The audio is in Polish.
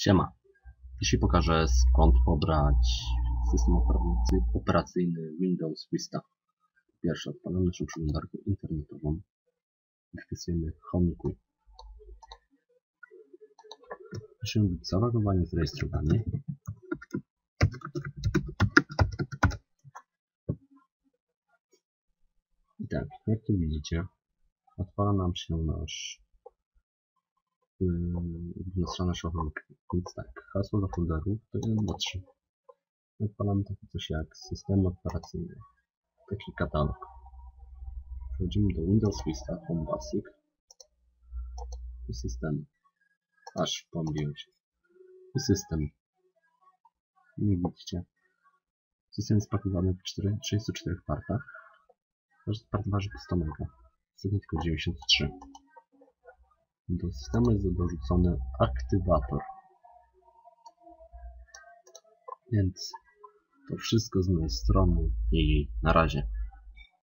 Siema. Dzisiaj pokażę skąd pobrać system operacy- operacyjny Windows Vista. Pierwsze odpalamy naszą przeglądarkę internetową. Wpisujemy Homikuj. Musimy być zalogowani, zarejestrowani. I tak, jak tu widzicie, odpala nam się nasz yy, strona szochowych. Więc tak, hasło do folderów to 1, 2, 3. Odpalamy takie coś jak system operacyjny. Taki katalog. Przechodzimy do Windows Vista, Home Basic i system. Aż pomyliłem się. I system. Nie widzicie. System jest pakowany w 4, 34 partach. Każdy part waży po 100 MB. System tylko 93. Do systemu jest dorzucony aktywator. Więc to wszystko z mojej strony i na razie.